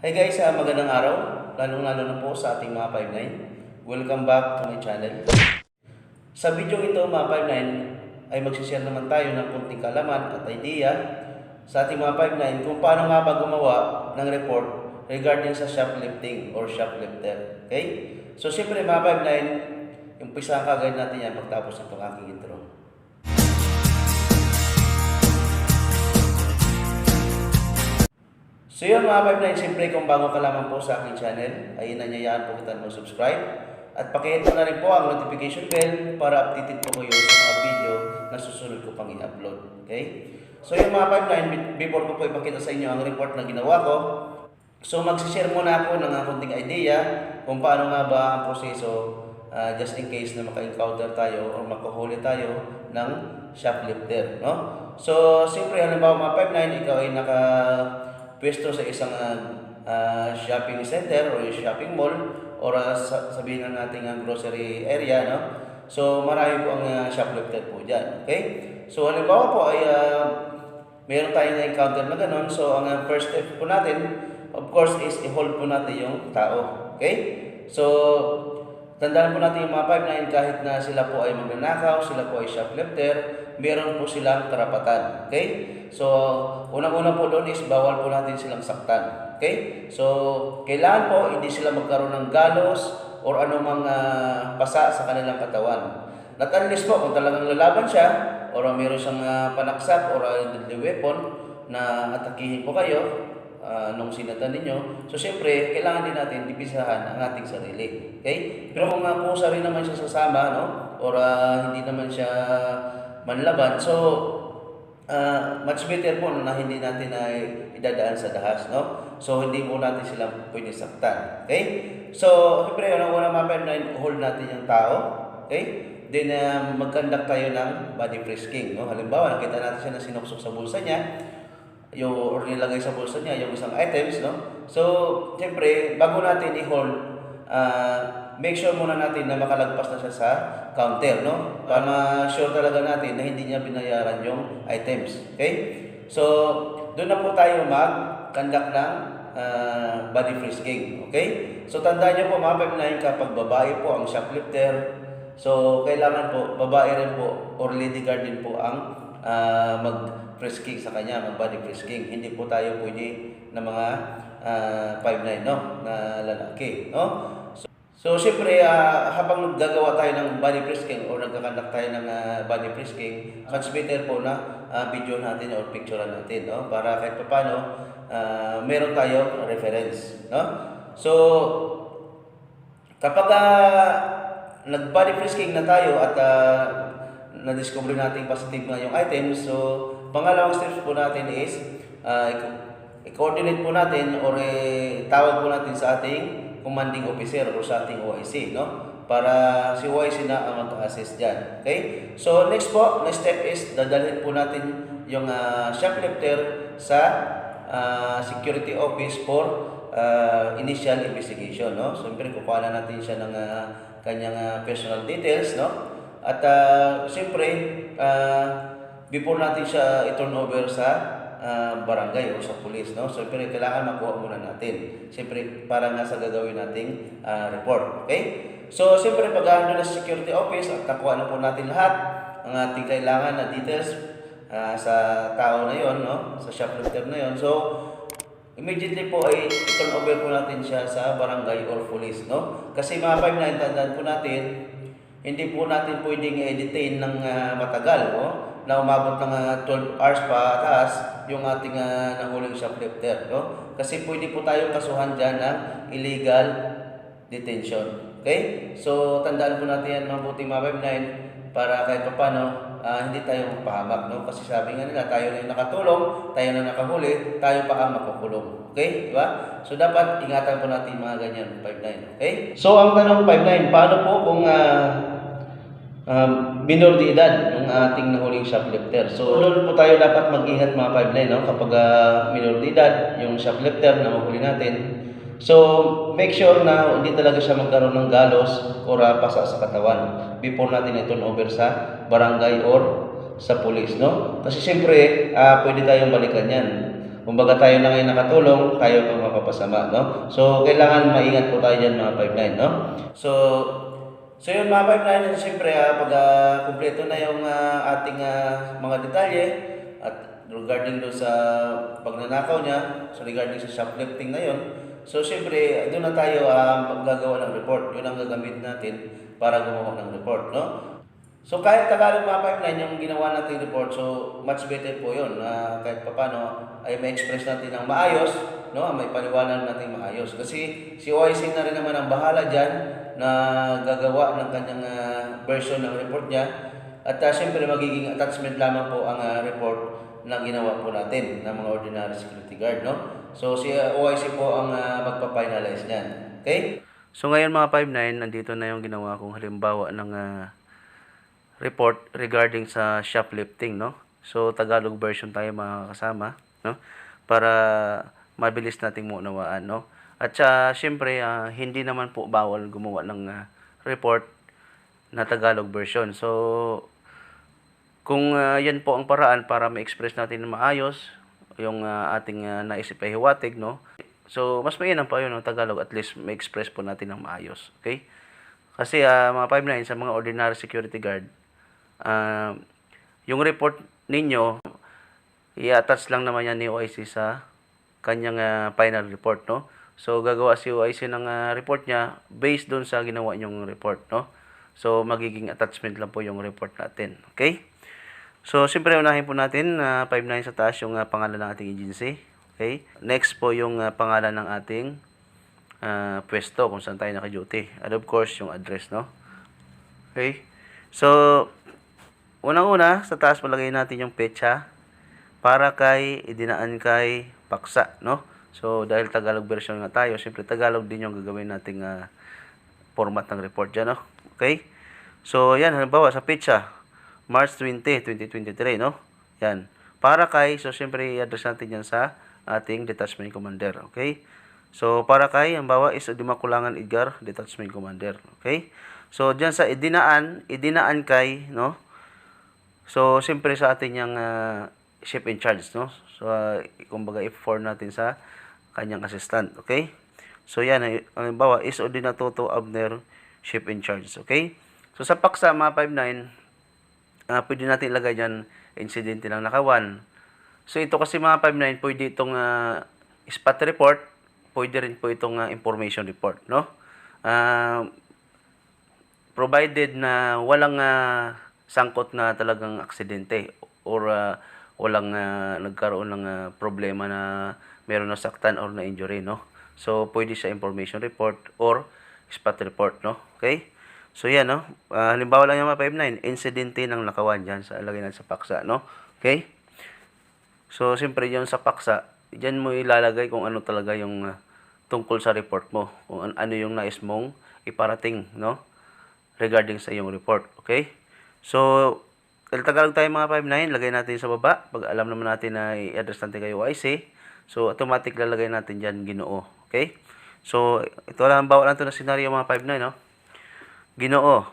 Hi guys, ah, magandang araw. Lalong-lalo na po sa ating mga 59. Welcome back to my channel. Sa video ito mga 59 ay magsishare naman tayo ng kunting kalaman at idea sa ating mga 59 kung paano nga ba gumawa ng report regarding sa shoplifting or shoplifter. Okay? So siyempre mga 59, umpisa kagad natin yan pagtapos itong aking intro. So yun mga 59, siyempre kung bago ka lamang po sa aking channel, ay nanyayaan po kita mag-subscribe. At pakihit mo na rin po ang notification bell para updated po kayo sa mga video na susunod ko pang i-upload. Okay? So yung mga 59, before ko po ipakita sa inyo ang report na ginawa ko, so magsishare muna ako ng konting idea kung paano nga ba ang proseso ah, just in case na maka-encounter tayo o makahuli tayo ng shoplifter. No? So, siyempre, halimbawa mga 59, ikaw ay naka pwesto sa isang ah, shopping center or shopping mall or sa- sabihin na natin ang grocery area, no? So, marami po ang ah, shoplifter po dyan. Okay? So, halimbawa po ay ah, meron tayong na-encounter na ganun. So, ang ah, first step po natin, of course, is i-hold po natin yung tao. Okay? So, tandaan po natin yung mga 5 kahit na sila po ay magnanakaw, sila po ay shoplifter, meron po silang karapatan. Okay? So, unang-una po doon is bawal po natin silang saktan. Okay? So, kailangan po hindi sila magkaroon ng galos or anumang ah, pasa sa kanilang katawan. Not po kung talagang lalaban siya or meron siyang ah, panaksak or ah, deadly weapon na atakihin po kayo ah, nung sinatan ninyo. So, siyempre, kailangan din natin dipisahan ang ating sarili. Okay? Pero kung uh, pusa rin naman siya sasama, no? Or ah, hindi naman siya manlaban, so, ah, much better po na hindi natin na idadaan sa dahas, no? So, hindi po natin sila pwede saktan. Okay? So, siyempre, unang-una mga na hold natin yung tao. Okay? Then, uh, mag-conduct tayo ng body frisking, no? Halimbawa, nakita natin siya na sinuksok sa bulsa niya, yung or nilagay sa bulsa niya yung isang items no so siyempre bago natin i-hold ah, make sure muna natin na makalagpas na siya sa counter no para ma-sure talaga natin na hindi niya binayaran yung items okay so doon na po tayo mag-conduct ng ah, body frisking okay so tandaan niyo po mga 59 kapag babae po ang shoplifter So, kailangan po, babae rin po, or lady guard din po ang ah, mag-frisking sa kanya, mag-body frisking. Hindi po tayo pwede na mga ah, 5'9", no? Na lalaki, no? So, siyempre, ah, habang gagawa tayo ng body frisking or nagkakandak tayo ng ah, body frisking, much better po na ah, video natin or picture natin, no? Para kahit paano, ah, meron tayo reference, no? So, kapag ah, nag-body frisking na tayo at ah, na-discover natin positive nga yung item, so pangalawang steps po natin is i- i-coordinate po natin or eh, tawag po natin sa ating commanding officer or sa ating OIC, no? Para si OIC na ang mag-assist dyan. Okay? So, next po, next step is dadalhin po natin yung ah, shoplifter sa ah, security office for ah, initial investigation, no? Siyempre, kukuha na natin siya ng ah, kanyang ah, personal details, no? At uh, siyempre, ah, before natin siya i-turn over sa ah, barangay o sa police, no? So, siyempre, kailangan makuha muna natin. Siyempre, para nga sa gagawin nating ah, report, okay? So, siyempre, pag na sa security office at nakuha na po natin lahat ang ating kailangan na details ah, sa tao na yon, no? Sa shoplifter na yon. So, immediately po ay turn over po natin siya sa barangay or police, no? Kasi mga 5 tandaan po natin, hindi po natin pwedeng i-detain ng ah, matagal, no? Na umabot ng ah, 12 hours pa taas yung ating ah, nahuling shoplifter, no? Kasi pwede po tayong kasuhan dyan ng illegal detention. Okay? So, tandaan po natin yan mabuti mga 5 para kahit pa paano, ah, hindi tayo mapahamak, no? Kasi sabi nga nila, tayo na yung nakatulong, tayo na nakahuli, tayo pa ang makukulong. Okay? Di ba? So, dapat ingatan po natin mga ganyan, 5'9". Okay? So, ang tanong 5'9", paano po kung ah, um, minor de edad yung ating nahuling shoplifter. So, doon po tayo dapat mag-ingat mga 5'9", no? Kapag ah, minor de edad, yung shoplifter na mahuli natin, So, make sure na hindi talaga siya magkaroon ng galos o pasa sa katawan before natin i-turn over sa barangay or sa police, no? Kasi siyempre, ah, pwede tayong balikan yan. Kumbaga tayo lang ay nakatulong, tayo pang mapapasama, no? So, kailangan maingat po tayo dyan mga 5-9, no? So, so yun mga 5-9, siyempre ah, pag ah, kumpleto na yung ah, ating ah, mga detalye at regarding doon sa pagnanakaw niya, so regarding sa shoplifting na yun, so siyempre doon na tayo ah, maggagawa ng report. Yun ang gagamit natin para gumawa ng report, no? So kahit Tagalog mga 5-9 yung ginawa natin report, so much better po yun. na kahit papano ay ma-express natin ng maayos, no? may paliwanag natin maayos. Kasi si OIC na rin naman ang bahala dyan na gagawa ng kanyang ah, version ng report niya. At uh, siyempre magiging attachment lamang po ang ah, report na ginawa po natin ng mga ordinary security guard. No? So si ah, OIC po ang ah, magpa-finalize niyan. Okay? So ngayon mga 5-9, nandito na yung ginawa kong halimbawa ng ah, report regarding sa shoplifting, no? So, Tagalog version tayo mga kasama, no? Para mabilis nating maunawaan, no? At sa syempre, ah, hindi naman po bawal gumawa ng ah, report na Tagalog version. So, kung ah, yan po ang paraan para ma-express natin na maayos yung ah, ating uh, naisip hiwatig, no? So, mas mainam pa yun, no? Tagalog, at least ma-express po natin ng maayos, okay? Kasi ah, mga 5-9 sa mga ordinary security guard, ah, yung report ninyo, i-attach lang naman yan ni OIC sa kanyang ah, final report, no? So, gagawa si OIC ng ah, report niya based doon sa ginawa niyong report, no? So, magiging attachment lang po yung report natin, okay? So, siyempre, unahin po natin na 5-9 sa taas yung ah, pangalan ng ating agency, okay? Next po yung ah, pangalan ng ating ah, pwesto kung saan tayo naka-duty. And of course, yung address, no? Okay? So, unang-una, sa taas malagay natin yung petsa para kay idinaan kay paksa, no? So, dahil Tagalog version nga tayo, siyempre Tagalog din yung gagawin nating ah, format ng report dyan, no? Okay? So, yan, halimbawa sa petsa, March 20, 2023, no? Yan. Para kay, so siyempre i-address natin yan sa ating detachment commander, okay? So, para kay, halimbawa is Dimakulangan Edgar, detachment commander, okay? So, dyan sa idinaan, idinaan kay, no? So, siyempre sa atin yung ah, ship in charge, no? So, uh, kumbaga, i-form natin sa kanyang assistant, okay? So, yan, halimbawa, is Odinatoto Abner, ship in charge, okay? So, sa paksa, mga 5-9, ah pwede natin ilagay dyan, insidente ng nakawan. So, ito kasi mga 5-9, pwede itong ah, spot report, pwede rin po itong ah, information report, no? Ah, provided na walang ah, sangkot na talagang aksidente or ah, walang ah, nagkaroon ng ah, problema na meron na saktan or na injury no? So pwede siya information report or spot report no? Okay? So yan no? Ah, halimbawa lang yung mga 59 insidente ng nakawan dyan sa lagay natin sa paksa no? Okay? So siyempre yun sa paksa diyan mo ilalagay kung ano talaga yung ah, tungkol sa report mo. Kung an- ano yung nais mong iparating no? Regarding sa iyong report. Okay? So, Tagalog tayo mga 5-9, lagay natin sa baba. Pag alam naman natin na i-address natin kayo YC, so automatic lalagay natin dyan ginoo. Okay? So, ito lang, bawa lang ito na senaryo mga 5-9, no? Ginoo,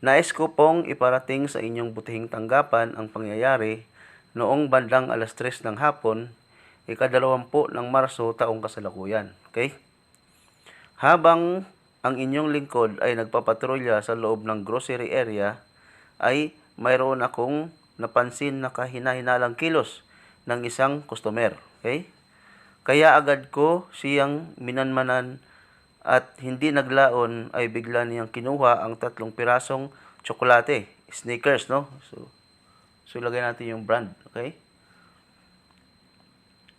nais ko pong iparating sa inyong butihing tanggapan ang pangyayari noong bandang alas 3 ng hapon, ikadalawampu ng Marso taong kasalukuyan. Okay? Habang ang inyong lingkod ay nagpapatrolya sa loob ng grocery area, ay mayroon akong napansin na kahina-hinalang kilos ng isang customer. Okay? Kaya agad ko siyang minanmanan at hindi naglaon ay bigla niyang kinuha ang tatlong pirasong tsokolate, sneakers, no? So, so ilagay natin yung brand, okay?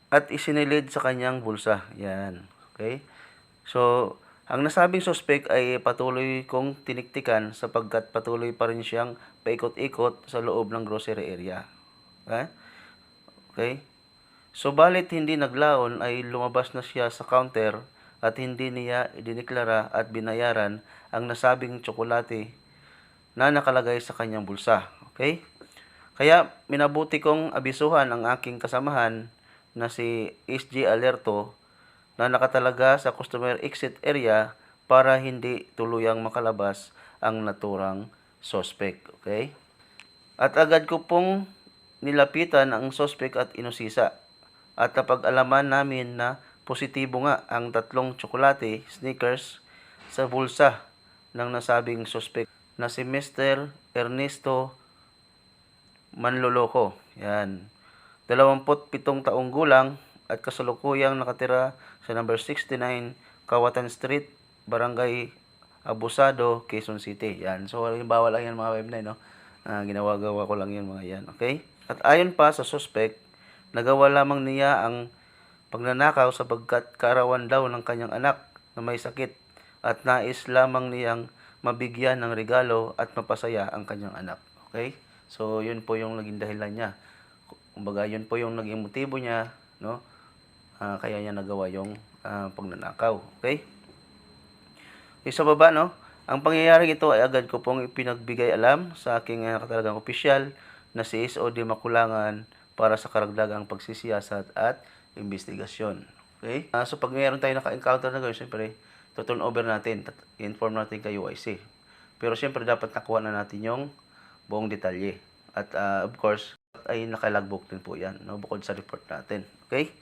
At isinilid sa kanyang bulsa. Yan, okay? So, ang nasabing suspect ay patuloy kong tiniktikan sapagkat patuloy pa rin siyang paikot-ikot sa loob ng grocery area. Okay? Okay? So, balit hindi naglaon ay lumabas na siya sa counter at hindi niya idineklara at binayaran ang nasabing tsokolate na nakalagay sa kanyang bulsa. Okay? Kaya minabuti kong abisuhan ang aking kasamahan na si SG Alerto na nakatalaga sa customer exit area para hindi tuluyang makalabas ang naturang suspect. Okay? At agad ko pong nilapitan ang suspect at inusisa. at napag-alaman namin na positibo nga ang tatlong tsokolate, sneakers, sa bulsa ng nasabing suspect na si Mr. Ernesto Manloloko. Yan. 27 taong gulang at kasalukuyang nakatira sa number 69 Kawatan Street, Barangay Abusado, Quezon City. Yan. So, halimbawa lang yan mga web no? Ah, ginawa-gawa ko lang yan mga yan. Okay? At ayon pa sa suspect, nagawa lamang niya ang pagnanakaw sapagkat kaarawan daw ng kanyang anak na may sakit at nais lamang niyang mabigyan ng regalo at mapasaya ang kanyang anak. Okay? So, yun po yung naging dahilan niya. Kumbaga, yun po yung naging motibo niya, no? Ah, kaya niya nagawa yung ah, pagnanakaw. Okay? Yung sa baba, no? Ang pangyayaring ito ay agad ko pong ipinagbigay alam sa aking uh, katalagang opisyal na si SOD Makulangan para sa karagdagang pagsisiyasat at investigasyon. Okay? Ah, so pag mayroon tayo naka-encounter na gano'n, siyempre, tuturn over natin, inform natin kay UIC. Pero siyempre, dapat nakuha na natin yung buong detalye. At ah, of course, ay nakalagbook din po yan, no? bukod sa report natin. Okay?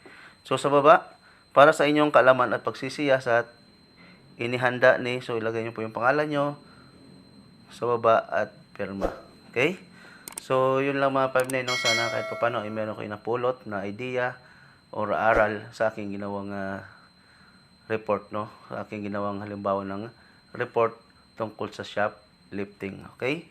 So sa baba, para sa inyong kaalaman at pagsisiyasat, inihanda ni, so ilagay niyo po yung pangalan nyo sa baba at pirma. Okay? So, yun lang mga 5 no? Sana kahit pa paano ay meron kayo napulot na idea or aral sa aking ginawang ah, report, no? Sa aking ginawang halimbawa ng report tungkol sa shoplifting. Okay?